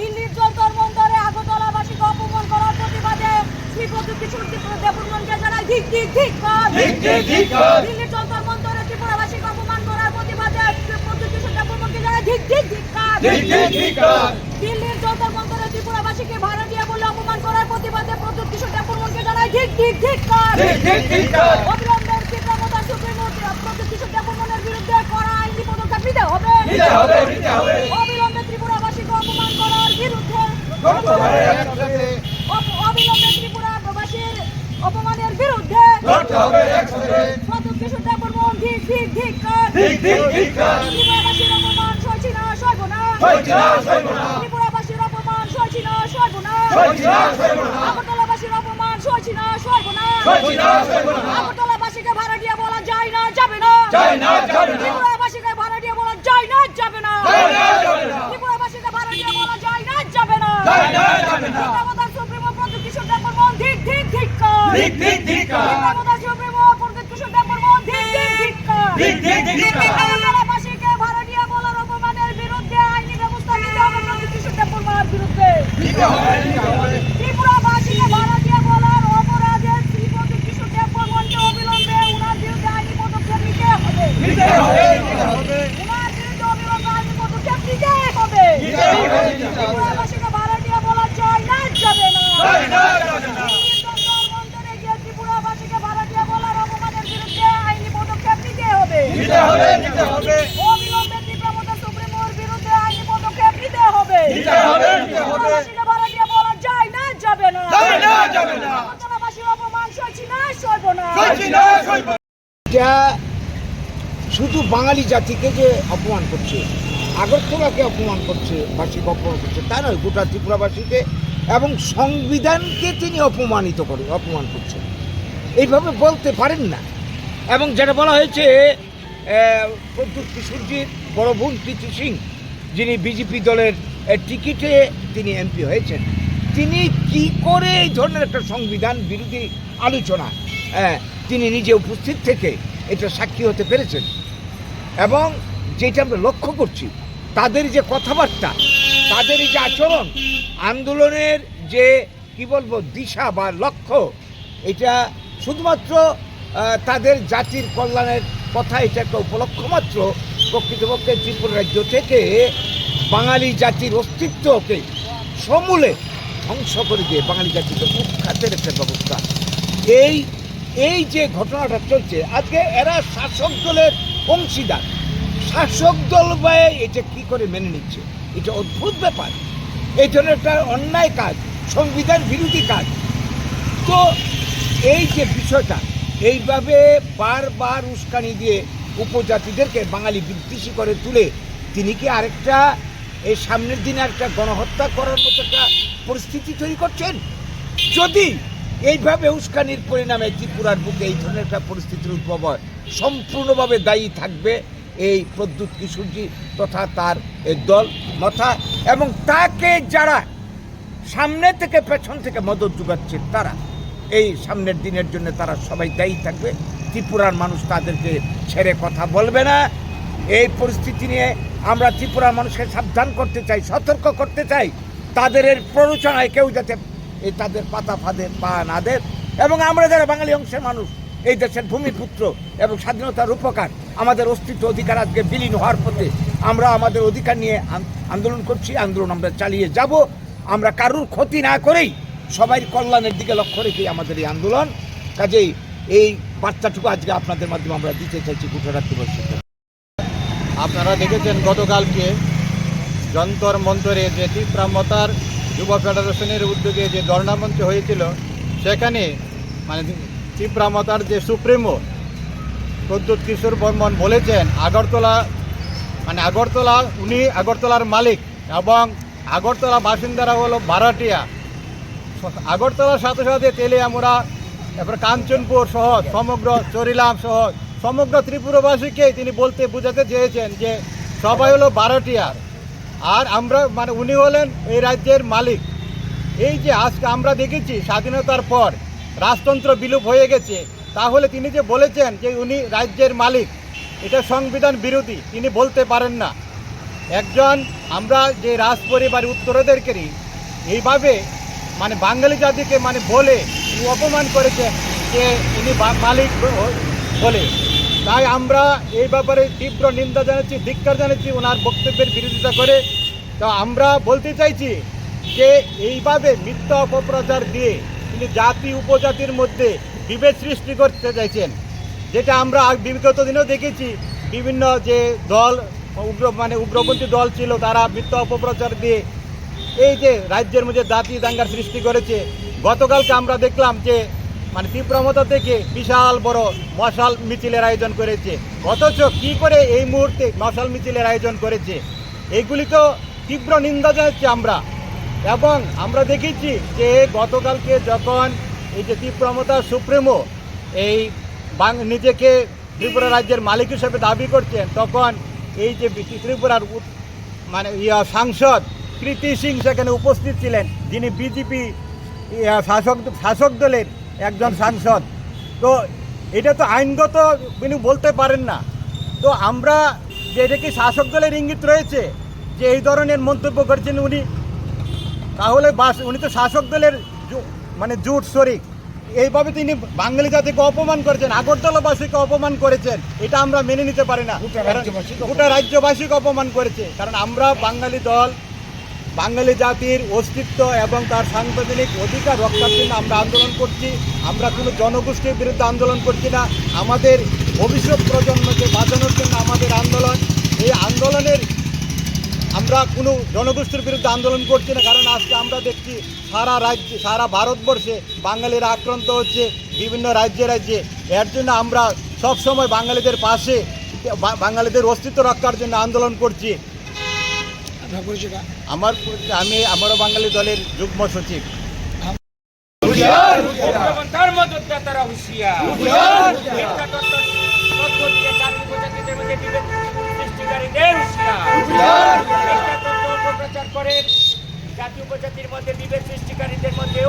দিল্লির যন্তর মন্তরে আগরতলাবাসীকে অপমান করার প্রতিবাদে শ্রীপতি কিশোর দেববর্মনকে জানাই ধিক ধিক ধিক। দিল্লির মন্তরে ত্রিপুরাবাসীকে অপমান করার প্রতিবাদে শ্রীপতি কিশোর দেববর্মনকে জানাই ধিক ধিক ধিক। দিল্লির যন্তর মন্তরে ত্রিপুরাবাসীকে ভাড়া বলে অপমান করার প্রতিবাদে প্রদ্যুৎ কিশোর দেববর্মনকে জানাই ধিক ধিক ধিক ধিক ধিক্কার। অবিলম্বের তীব্রমতা সুপ্রিম প্রদ্যুৎ কিশোর দেববর্মনের বিরুদ্ধে কড়া আইনি পদক্ষেপ নিতে হবে নিতে হবে অবিলম্বে ত্রিপুরাবাসীকে অপমান করার বিরুদ্ধে অবিলম্বে ত্রিপুরাবাসীর অপমানের বিরুদ্ধে লড়তে হবে একসাথে প্রদ্যুৎ কিশোর দেববর্মন ধিক ধিক ধিক্কার ধিক ধিক ধিক্কার। ত্রিপুরাবাসীর অপমান সইছি না সইব না সইছি না, সইব না। ত্রিপুরাবাসীর অপমান সইছি না সইব না সইছি না, সইব না। আগরতলাবাসীর অপমান সইছি না সইব না সইছি না, সইব না। আগরতলাবাসীকে ভাড়া দিয়ে বলা যায় না যাবে না যায় না, যাবে না। বিরুদ্ধে আইনি ব্যবস্থা নিতে হবে। বিরুদ্ধে নিতে হবে নিতে হবে ত্রিপুরাবাসীকে ভাড়া দিয়ে বলার অপরাধে শ্রী প্রদ্যুৎ কিশোর দেববর্মনকে অবিলম্বে উনার বিরুদ্ধে আইনি পদক্ষেপ নিতে হবে নিতে হবে নিতে হবে উনার বিরুদ্ধে অবিলম্বে আইনি পদক্ষেপ নিতে হবে নিতে হবে, নিতে হবে। ত্রিপুরাবাসীকে ভাড়া দিয়ে বলা যায় না যাবে না যায় না, যাবে না। মন্ত্রে গিয়ে ত্রিপুরাবাসীকে ভাড়া দিয়ে বলার অপমানের বিরুদ্ধে আইনি পদক্ষেপ নিতে হবে নিতে হবে নিতে হবে অবিলম্বে ত্রিপুরামতা সুপ্রিমোর বিরুদ্ধে আইনি পদক্ষেপ নিতে হবে নিতে হবে, নিতে হবে। ত্রিপুরাবাসীকে ভাড়া দিয়ে বলা যায় না যাবে না যাবে না, যাবে না। আগরতলাবাসীর অপমান সইছি না সইব না সইছি না সইব না। এটা শুধু বাঙালি জাতিকে যে অপমান করছে আগরতলাকে অপমান করছে বাসীকে অপমান করছে তা নয় গোটা ত্রিপুরাবাসীকে এবং সংবিধানকে তিনি অপমানিত করে অপমান করছেন এইভাবে বলতে পারেন না। এবং যেটা বলা হয়েছে প্রদ্যুৎ কিশোরজির বড় বোন প্রীতি সিং যিনি বিজেপি দলের টিকিটে তিনি এমপি হয়েছেন। তিনি কি করে এই ধরনের একটা সংবিধান বিরোধী আলোচনা তিনি নিজে উপস্থিত থেকে এটা সাক্ষী হতে পেরেছেন? এবং যেটা আমরা লক্ষ্য করছি, তাদের যে কথাবার্তা, তাদের যে আচরণ, আন্দোলনের যে, কি বলব, দিশা বা লক্ষ্য, এটা শুধুমাত্র তাদের জাতির কল্যাণের কথা এটা একটা উপলক্ষ মাত্র, প্রকৃতপক্ষে ত্রিপুরা রাজ্য থেকে বাঙালি জাতির অস্তিত্বকে সমূলে ধ্বংস করে দিয়ে বাঙালি জাতিকে উৎখাতের একটা ব্যবস্থা। এই এই যে ঘটনাটা চলছে, আজকে এরা শাসক দলের অংশীদার। শাসক দল ব্যয় এটা কি করে মেনে নিচ্ছে? এটা অদ্ভুত ব্যাপার। এই ধরনের একটা অন্যায় কাজ, সংবিধান বিরোধী কাজ। তো এই যে বিষয়টা, এইভাবে বারবার উস্কানি দিয়ে উপজাতিদেরকে বাঙালি বিদ্বেষী করে তুলে, তিনি কি আরেকটা এই সামনের দিনে একটা গণহত্যা করার মতো একটা পরিস্থিতি তৈরি করছেন? যদি এইভাবে উস্কানির পরিণামে ত্রিপুরার বুকে এই ধরনের একটা পরিস্থিতির উদ্ভব হয়, সম্পূর্ণভাবে দায়ী থাকবে এই প্রদ্যুৎ কিশোরজি তথা তার দল মথা এবং তাকে যারা সামনে থেকে পেছন থেকে মদত যোগাচ্ছে তারা, এই সামনের দিনের জন্য তারা সবাই দায়ী থাকবে। ত্রিপুরার মানুষ তাদেরকে ছেড়ে কথা বলবে না। এই পরিস্থিতি নিয়ে আমরা ত্রিপুরার মানুষকে সাবধান করতে চাই, সতর্ক করতে চাই। তাদের এর প্ররোচনায় কেউ যাতে এই তাদের পাতা ফাঁদে পা না দেয়। এবং আমরা যারা বাঙালি অংশের মানুষ, এই দেশের ভূমিপুত্র এবং স্বাধীনতার উপকার আমাদের অস্তিত্ব অধিকার আজকে বিলীন হওয়ার পথে আমরা আমাদের অধিকার নিয়ে আন্দোলন করছি, আন্দোলন আমরা চালিয়ে যাব। আমরা কারুর ক্ষতি না করেই সবাই কল্যাণের দিকে লক্ষ্য রেখেই আমাদের এই আন্দোলন। কাজেই এই বার্তাটুকু আজকে আপনাদের মাধ্যমে আমরা দিতে চাইছি, গুজরাট বর্ষিত আপনারা দেখেছেন গতকালকে যন্তর মন্তরে যে তীব্রামতার যুব ফেডারেশনের উদ্যোগে যে ধর্ণামঞ্চ হয়েছিল, সেখানে মানে তীব্রামতার যে সুপ্রিমো প্রদ্যুৎ কিশোর বর্মন বলেছেন, আগরতলা মানে আগরতলা, উনি আগরতলার মালিক এবং আগরতলা বাসিন্দারা হলো ভাড়াটিয়া। আগরতলার সাথে সাথে তেলিয়ামুড়া তারপর কাঞ্চনপুর সহ সমগ্র চরিলাম সহ সমগ্র ত্রিপুরাবাসীকে তিনি বলতে বোঝাতে চেয়েছেন যে সবাই হলো বারোটিয়ার। আর আমরা মানে উনি হলেন এই রাজ্যের মালিক। এই যে আজকে আমরা দেখেছি স্বাধীনতার পর রাজতন্ত্র বিলুপ হয়ে গেছে, তাহলে তিনি যে বলেছেন যে উনি রাজ্যের মালিক, এটা সংবিধান বিরোধী, তিনি বলতে পারেন না। একজন আমরা যে রাজ পরিবার উত্তরাধিকারী এইভাবে মানে বাঙালি জাতিকে মানে বলে অপমান করেছে যে উনি মালিক বলে। তাই আমরা এই ব্যাপারে তীব্র নিন্দা জানাচ্ছি, ধিক্কার জানাচ্ছি ওনার বক্তব্যের বিরোধিতা করে। তো আমরা বলতে চাইছি যে এইভাবে মিথ্যা অপপ্রচার দিয়ে তিনি জাতি, উপজাতির মধ্যে বিভেদ সৃষ্টি করতে চাইছেন, যেটা আমরা বিগত দিনেও দেখেছি। বিভিন্ন যে দল, উগ্র মানে উগ্রপন্থী দল ছিল, তারা মিথ্যা অপপ্রচার দিয়ে এই যে রাজ্যের মধ্যে জাতি দাঙ্গার সৃষ্টি করেছে। গতকালকে আমরা দেখলাম যে মানে তীব্রমতা থেকে বিশাল বড় মশাল মিছিলের আয়োজন করেছে। অথচ কি করে এই মুহূর্তে মশাল মিছিলের আয়োজন করেছে? এইগুলি তো তীব্র নিন্দা জানাচ্ছি আমরা। এবং আমরা দেখেছি যে গতকালকে যখন এই যে তীব্রমতা সুপ্রিমো এই নিজেকে ত্রিপুরা রাজ্যের মালিক হিসেবে দাবি করছেন, তখন এই যে ত্রিপুরার মানে ইয়া সাংসদ কৃতি সিং সেখানে উপস্থিত ছিলেন। যিনি বিজেপি শাসক শাসক দলের একজন সাংসদ। তো এটা তো আইনগত তিনি বলতে পারেন না। তো আমরা যে এটা কি শাসক দলের ইঙ্গিত রয়েছে যে এই ধরনের মন্তব্য করছেন উনি তাহলে বাস উনি তো শাসক দলের মানে জুট শরিক। এইভাবে তিনি বাঙালি জাতিকে অপমান করেছেন আগরতলাবাসীকে অপমান করেছেন এটা আমরা মেনে নিতে পারি না। গোটা রাজ্যবাসীকে অপমান করেছে। কারণ আমরা বাঙালি দল বাঙালি জাতির অস্তিত্ব এবং তার সাংবিধানিক অধিকার রক্ষার জন্য আমরা আন্দোলন করছি। আমরা কোনো জনগোষ্ঠীর বিরুদ্ধে আন্দোলন করছি না। আমাদের ভবিষ্যৎ প্রজন্মকে বাঁচানোর জন্য আমাদের আন্দোলন। এই আন্দোলনের আমরা কোনো জনগোষ্ঠীর বিরুদ্ধে আন্দোলন করছি না, কারণ আজকে আমরা দেখছি সারা রাজ্যে, সারা ভারতবর্ষে বাঙালিরা আক্রান্ত হচ্ছে বিভিন্ন রাজ্যে রাজ্যে। এর জন্য আমরা সব সময় বাঙালিদের পাশে বাঙালিদের অস্তিত্ব রক্ষার জন্য আন্দোলন করছি। পরিচয়টা। আমার আমি আমারও বাঙালি দলের যুগ্ম সচিব। তার মধ্যে তারা হুঁশিয়ার মিথ্যা তথ্য তথ্য দিয়ে জাতি উপজাতিদের মধ্যে বিভেদ সৃষ্টিকারীদের হুঁশিয়ার। মিথ্যা তথ্য করে জাতি উপজাতির মধ্যে বিভেদ সৃষ্টিকারীদের মধ্যে